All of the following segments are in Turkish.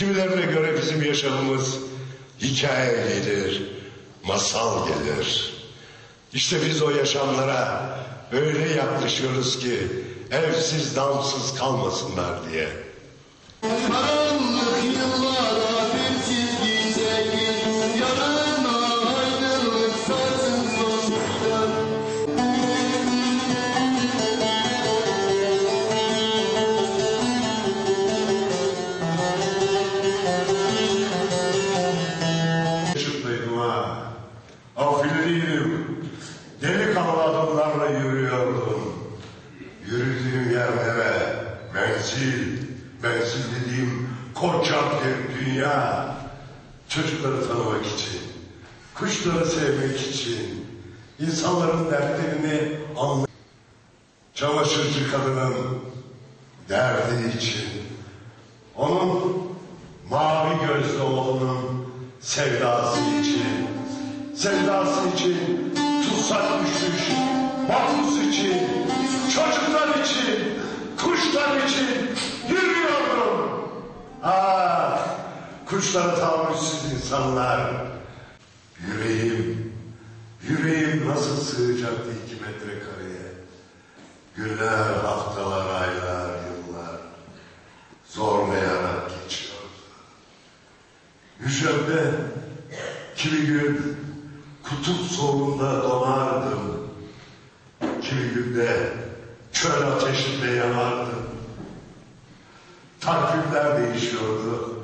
Kimilerine göre bizim yaşamımız hikaye gelir, masal gelir. İşte biz o yaşamlara öyle yaklaşıyoruz ki evsiz damsız kalmasınlar diye. Menzil dediğim koca bir dünya. Çocukları tanımak için, kuşları sevmek için, insanların dertlerini anlamak Çamaşırcı kadının derdi için, onun mavi gözlü oğlunun sevdası için, sevdası için tutsak düşmüş, mahpus için, çocuklar için, kuşlar için yürüyorum. Kuşlara tahammülsüz insanlar. Yüreğim, yüreğim nasıl sığacaktı iki metrekareye? Günler, haftalar, aylar, yıllar zorlayarak geçiyordu. Hücremde kimi gün kutup soğuğunda donardım. Kimi günde çöl ateşinde yanardım. Takvimler değişiyordu.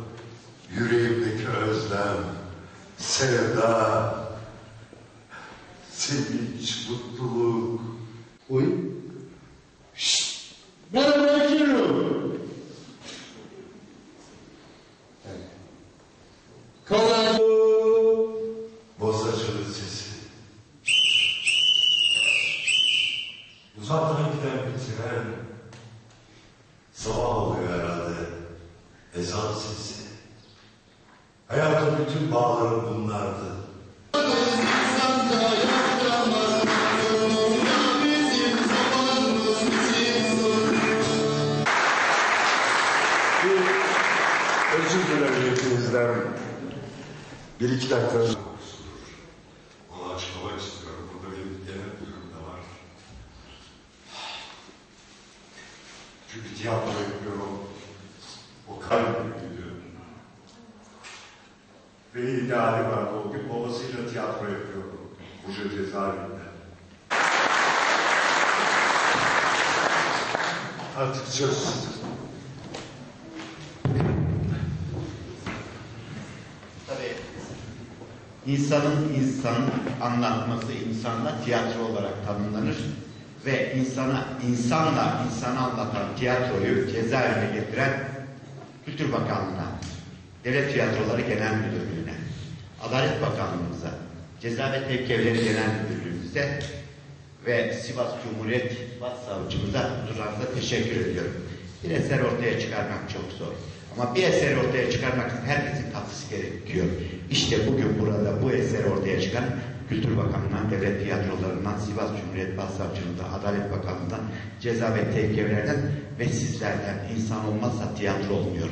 Yüreğimdeki özlem, sevda, sevinç, mutluluk. Uy Merhaba Kiro Kolay Bozacının sesi. Uzaktan giden bir tren. Sabah oluyor herhalde. Ezan sesi. Hayatın bütün bağları bunlardı. Bir özür dilerim hepinizden. Bir iki dakika Onu açıklamak istiyorum. Burada benim genel durum da var. Çünkü tiyatro yapıyorum. Ve ideali vardı. Babasıyla tiyatro yapıyorum. Buca cezaevinde. Artık söz. İnsanın insan anlatması insanla tiyatro olarak tanımlanır ve insana insanla insanı anlatan tiyatroyu cezaevine getiren Kültür Bakanlığı'na, Devlet Tiyatroları Genel Müdürlüğü'ne, Adalet Bakanlığımıza, Ceza ve Tevkevleri Genel Müdürlüğümüze ve Sivas Cumhuriyet Başsavcımıza huzurlarınızda teşekkür ediyorum. Bir eser ortaya çıkarmak çok zor. Ama bir eseri ortaya çıkarmak için herkesin katkısı gerekiyor. İşte bugün burada bu eseri ortaya çıkan Kültür Bakanlığı'ndan, Devlet Tiyatroları'ndan, Sivas Cumhuriyet Başsavcılığı'ndan, Adalet Bakanlığı'ndan, Ceza ve Tevkevlerden ve sizlerden insan olmazsa tiyatro olmuyor.